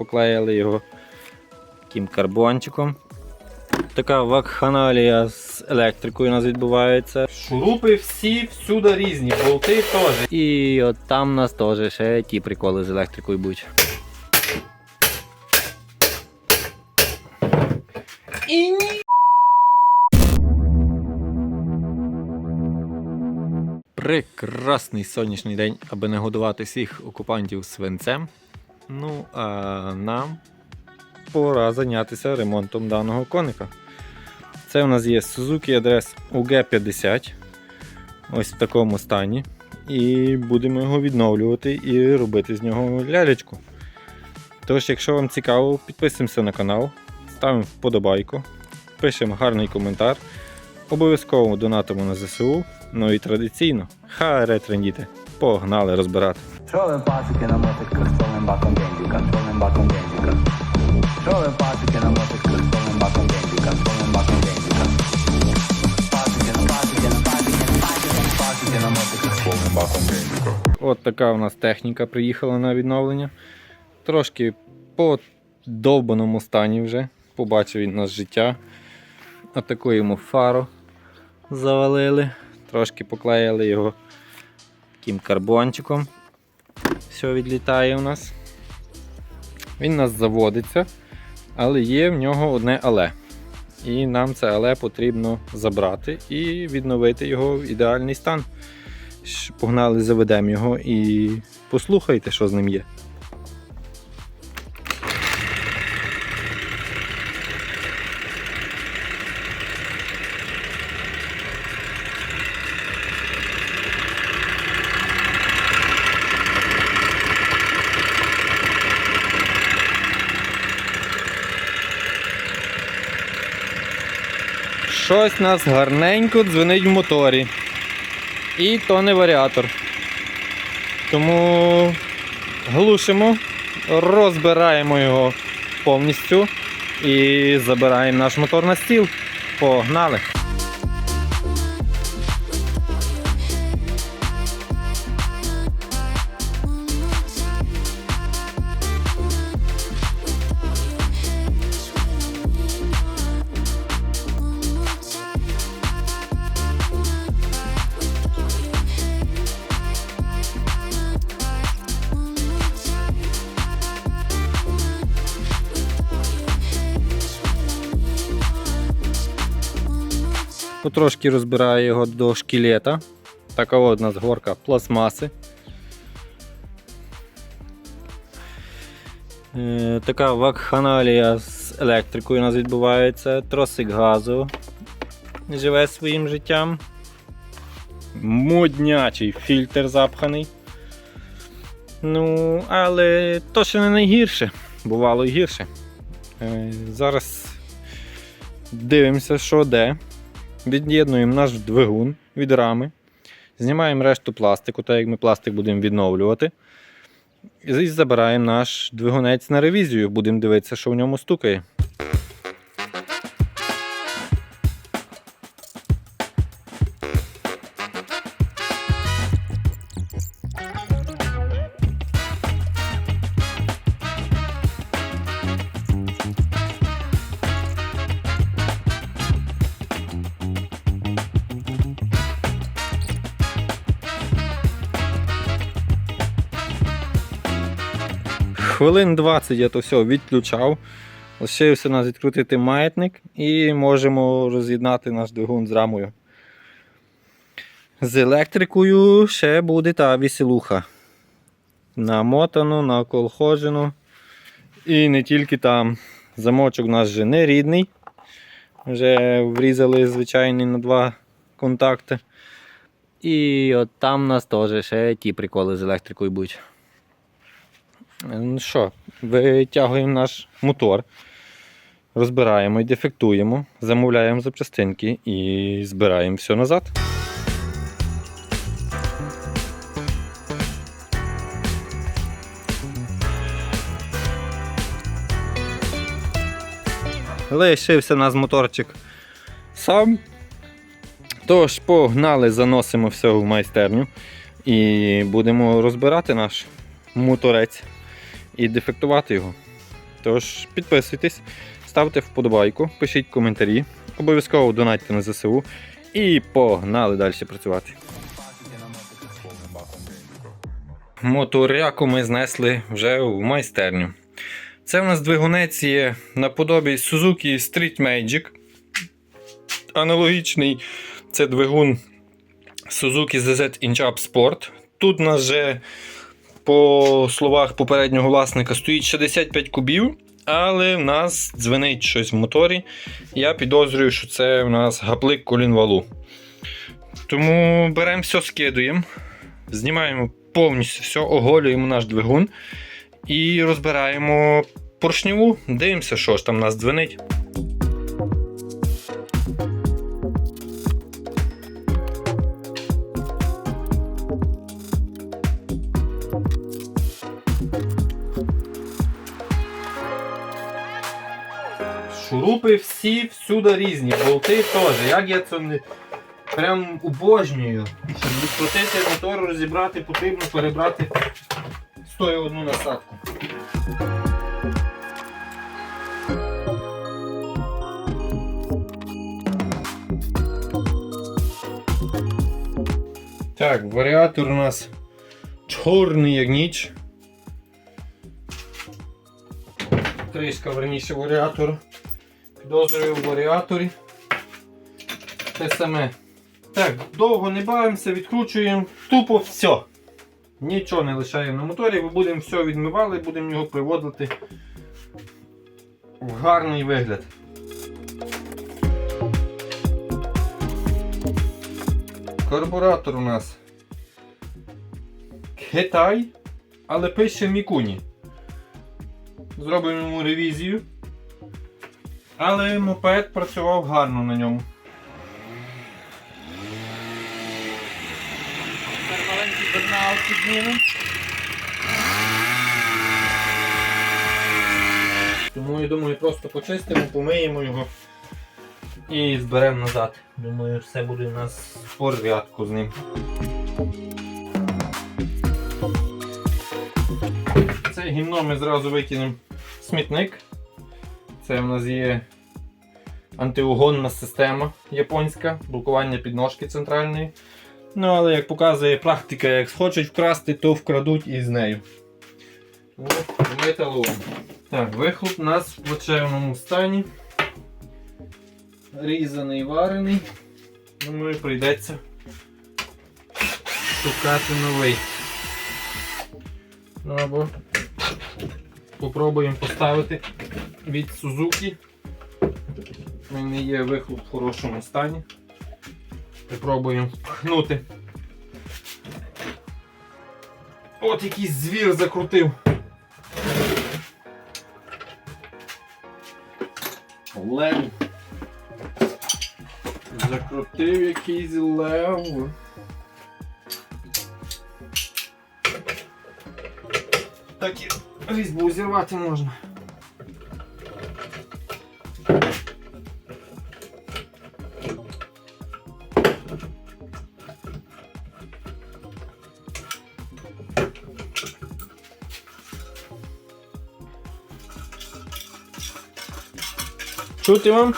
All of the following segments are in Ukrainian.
поклеїли його таким карбончиком. Така вакханалія з електрикою у нас відбувається. Шурупи всі всюди різні, болти теж. І от там у нас теж ще ті приколи з електрикою будуть. І ні. Прекрасний сонячний день, аби не годувати всіх окупантів свинцем. Ну, а нам пора зайнятися ремонтом даного коника. Це у нас є Suzuki адрес UG50. Ось в такому стані. І будемо його відновлювати і робити з нього лялечку. Тож, якщо вам цікаво, підписуємося на канал, ставимо вподобайку, пишемо гарний коментар. Обов'язково донатимо на ЗСУ. Ну і традиційно, харе трендіти. Погнали розбирати. Trolling пацики на мотиках, баком бензика, тролим баком бензика. Тролим пацики на мотиках, тролим баком бензика, тролим баком бензика. Пацики на пацики на пацики на баком бензика. От така у нас техніка приїхала на відновлення. Трошки по довбаному стані вже. Побачив він нас життя. Отаку йому фару завалили. Трошки поклеїли його таким карбончиком. Все відлітає у нас. Він у нас заводиться, але є в нього одне але. І нам це але потрібно забрати і відновити його в ідеальний стан. Погнали, заведемо його і послухайте, що з ним є. Щось нас гарненько дзвонить в моторі. І то не варіатор. Тому глушимо, розбираємо його повністю і забираємо наш мотор на стіл. Погнали! Потрошки розбираю його до шкілета. Така у нас горка пластмаси. Е, Така вакханалія з електрикою у нас відбувається. Тросик газу живе своїм життям. Моднячий фільтр запханий. Ну, але то ще не найгірше. Бувало і гірше. Е, Зараз дивимося, що де. Від'єднуємо наш двигун від рами. Знімаємо решту пластику, так як ми пластик будемо відновлювати. І забираємо наш двигунець на ревізію. Будемо дивитися, що в ньому стукає. Хвилин 20 я то все відключав. Лишився нас відкрутити маятник і можемо роз'єднати наш двигун з рамою. З електрикою ще буде та веселуха. Намотану, наколхожену. І не тільки там. Замочок у нас вже не рідний. Вже врізали звичайний на два контакти. І от там у нас теж ще ті приколи з електрикою будуть. Ну що, витягуємо наш мотор, розбираємо і дефектуємо, замовляємо запчастинки і збираємо все назад. Лишився нас моторчик сам. Тож, погнали, заносимо все в майстерню і будемо розбирати наш моторець і дефектувати його. Тож підписуйтесь, ставте вподобайку, пишіть коментарі, обов'язково донатьте на ЗСУ і погнали далі працювати. Моторяку ми знесли вже в майстерню. Це в нас двигунець є наподобі Suzuki Street Magic. Аналогічний це двигун Suzuki ZZ Inch-Up Sport. Тут у нас вже, по словах попереднього власника, стоїть 65 кубів, але в нас дзвенить щось в моторі. Я підозрюю, що це в нас гаплик колінвалу. Тому беремо все, скидуємо, знімаємо повністю все, оголюємо наш двигун і розбираємо поршневу, дивимося, що ж там у нас дзвенить. Шурупи всі всюди різні, болти теж. Як я це не прям обожнюю. Щоб відкрутити мотор, розібрати, потрібно перебрати стою одну насадку. Так, варіатор у нас чорний як ніч. Кришка, верніше, варіатор. Підозрюю в варіаторі. Те саме. Так, довго не бавимося, відкручуємо. Тупо все. Нічого не лишаємо на моторі, ми будемо все відмивали, будемо його приводити в гарний вигляд. Карбуратор у нас Китай, але пише Мікуні. Зробимо йому ревізію. Але мопед працював гарно на ньому. Тепер маленький бернаут піднімемо. Тому я думаю, просто почистимо, помиємо його і зберемо назад. Думаю, все буде у нас в порядку з ним. Це гімно ми зразу викинемо в смітник. Це в нас є антиугонна система японська, блокування підножки центральної. Ну, але як показує практика, як хочуть вкрасти, то вкрадуть і з нею. Металом. Так, вихлоп у нас в плачевному стані. Різаний, варений. Думаю, прийдеться шукати новий. Ну або попробуємо поставити від Suzuki. У мене є вихлоп в хорошому стані. Попробуємо пхнути. От якийсь звір закрутив. Лев. Закрутив якийсь лев. Так різьбу зірвати можна. Чути вам?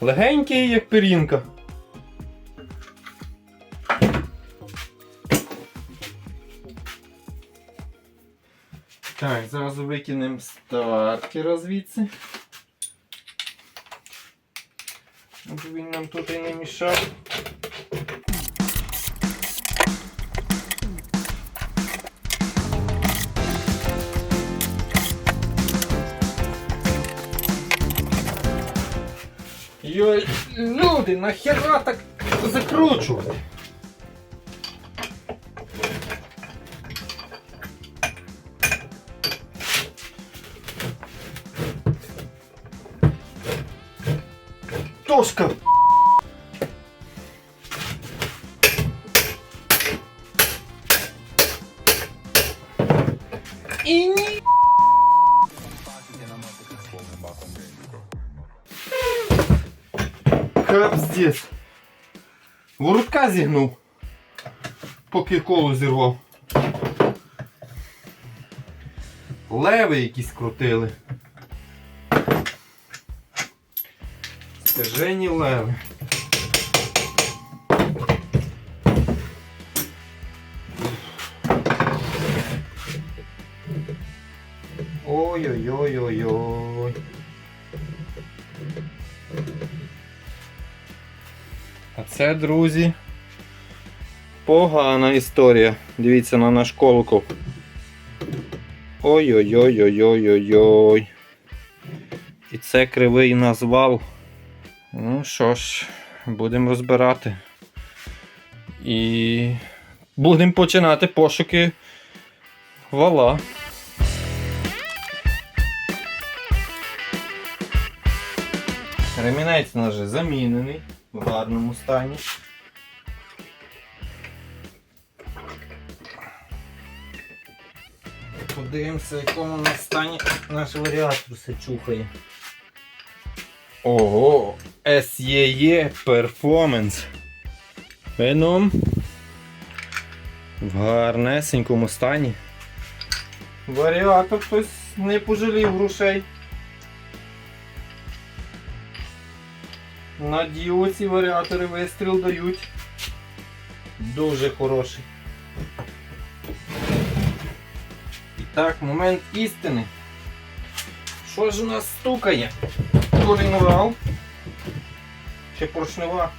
Легенький, як пірінка. Так, зразу викинемо стартера звідси. Щоб він нам тут і не мішав. Йой, люди, нахера так закручувати? Тошка! І ні. Капздец. Воротка зігнув. Поки коло зірвав. Леви якісь крутили. Стежені леви. Ой-ой-ой-ой-ой. А це, друзі, погана історія. Дивіться на наш колокол. Ой-ой-ой-ой-ой-ой-ой. І це кривий назвал. Ну що ж, будемо розбирати. І будемо починати пошуки вала. Ремінець нас вже замінений в гарному стані. Подивимося, в якому нас стані наш варіатор все чухає. Ого! SEE Performance. Веном. В гарнесенькому стані. Варіатор хтось не пожалів грошей. На діо ці варіатори вистріл дають. Дуже хороший. І так, момент істини. Що ж у нас стукає? Колінвал? Чи поршнева?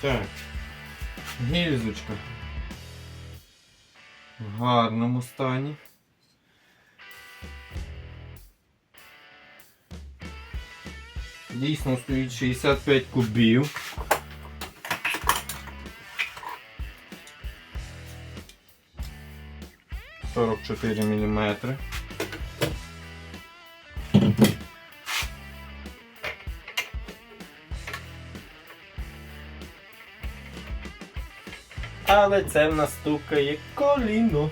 Так. Гільзочка. В гарному стані. Дійсно стоїть 65 кубів. Сорок чотири міліметри. Але це в нас стукає коліно.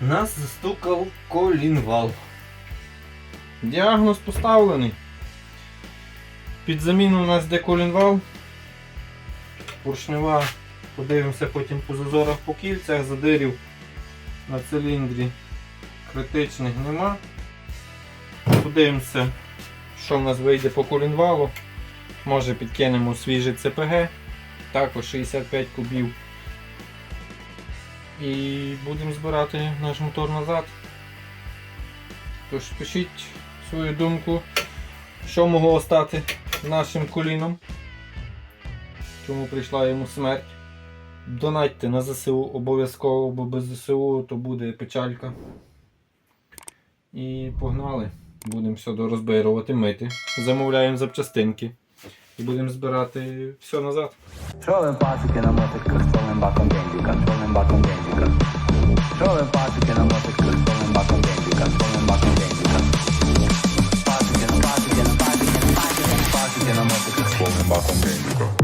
Нас застукав колінвал. Діагноз поставлений. Під заміну у нас йде колінвал. Поршнева. Подивимося потім по зазорах по кільцях, задирів на циліндрі критичних нема. Подивимося, що в нас вийде по колінвалу. Може підкинемо свіже ЦПГ, також 65 кубів. І будемо збирати наш мотор назад. Тож пишіть свою думку, що могло стати нашим коліном. Чому прийшла йому смерть. Донатьте на ЗСУ обов'язково, бо без ЗСУ то буде печалька. І погнали. Будемо все дорозбирувати, мити. Замовляємо запчастинки. І будемо збирати все назад. Тролим пасики на мотик, крестовим баком бендіка, тролим баком бендіка. Тролим пасики на мотик, крестовим баком бендіка, тролим баком бендіка. Пасики на пасики на пасики на пасики на мотик, крестовим баком бендіка.